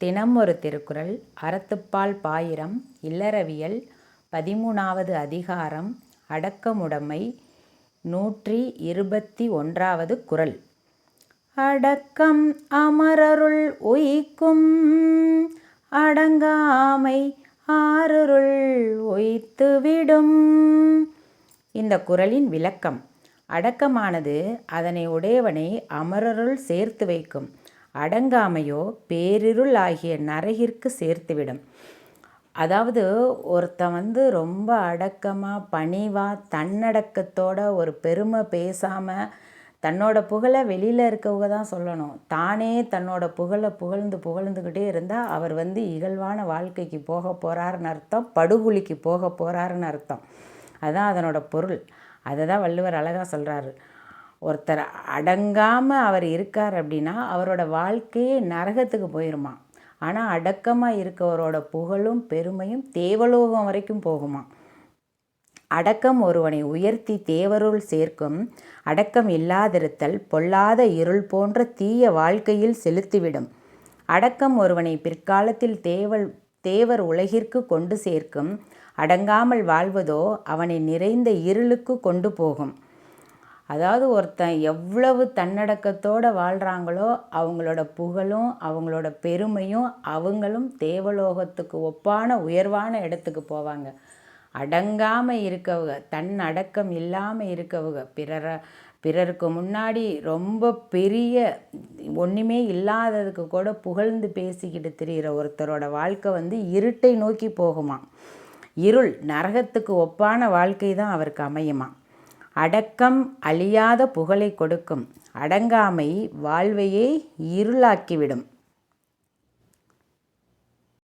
தினம் ஒரு திருக்குறள் அறத்துப்பால் பாயிரம் இல்லறவியல் பதிமூணாவது அதிகாரம் அடக்கமுடைமை நூற்றி இருபத்தி ஒன்றாவது குறள். அடக்கம் அமரருள் உயிக்கும் அடங்காமை ஆருருள் ஒய்த்துவிடும் இந்த குறளின் விளக்கம் அடக்கமானது அதனை உடையவனை அமரருள் சேர்த்து வைக்கும். அடங்காமையோ பேரிருள் ஆகிய நரகிற்கு சேர்த்துவிடும். அதாவது ஒருத்தன் வந்து ரொம்ப அடக்கமாக பணிவாக தன்னடக்கத்தோட ஒரு பெருமை பேசாமல் தன்னோட புகழை வெளியில் இருக்கவங்க தான் சொல்லணும். தானே தன்னோட புகழை புகழ்ந்து புகழ்ந்துக்கிட்டே இருந்தால் அவர் வந்து இகழ்வான வாழ்க்கைக்கு போக போகிறாருன்னு அர்த்தம் படுகுழிக்கு போக போகிறாருன்னு அர்த்தம். அதுதான் அதனோட பொருள். அதை தான் வள்ளுவர் அழகாக சொல்கிறாரு ஒருத்தர் அடங்காமல் அவர் இருக்கார் அப்படின்னா அவரோட வாழ்க்கையே நரகத்துக்கு போயிருமா? ஆனால் அடக்கமாக இருக்கவரோட புகழும் பெருமையும் தேவலோகம் வரைக்கும் போகுமா? அடக்கம் ஒருவனை உயர்த்தி தேவருள் சேர்க்கும் அடக்கம் இல்லாதிருத்தல் பொல்லாத இருள் போன்ற தீய வாழ்க்கையில் செலுத்திவிடும். அடக்கம் ஒருவனை பிற்காலத்தில் தேவல் தேவர் உலகிற்கு கொண்டு சேர்க்கும் அடங்காமல் வாழ்வதோ அவனை நிறைந்த இருளுக்கு கொண்டு போகும். அதாவது ஒருத்தன் எவ்வளவு தன்னடக்கத்தோடு வாழ்கிறாங்களோ அவங்களோட புகழும் அவங்களோட பெருமையும் அவங்களும் தேவலோகத்துக்கு ஒப்பான உயர்வான இடத்துக்கு போவாங்க. அடங்காமல் இருக்கவங்க தன் அடக்கம் இல்லாமல் இருக்கவங்க பிறரை பிறருக்கு முன்னாடி ரொம்ப பெரிய ஒன்றுமே இல்லாததுக்கு கூட புகழ்ந்து பேசிக்கிட்டு தெரிகிற ஒருத்தரோட வாழ்க்கை வந்து இருட்டை நோக்கி போகுமா இருள் நரகத்துக்கு ஒப்பான வாழ்க்கை தான் அவருக்கு அமையுமா அடக்கம் அழியாத புகழை கொடுக்கும். அடங்காமை வாழ்வையே இருளாக்கிவிடும்.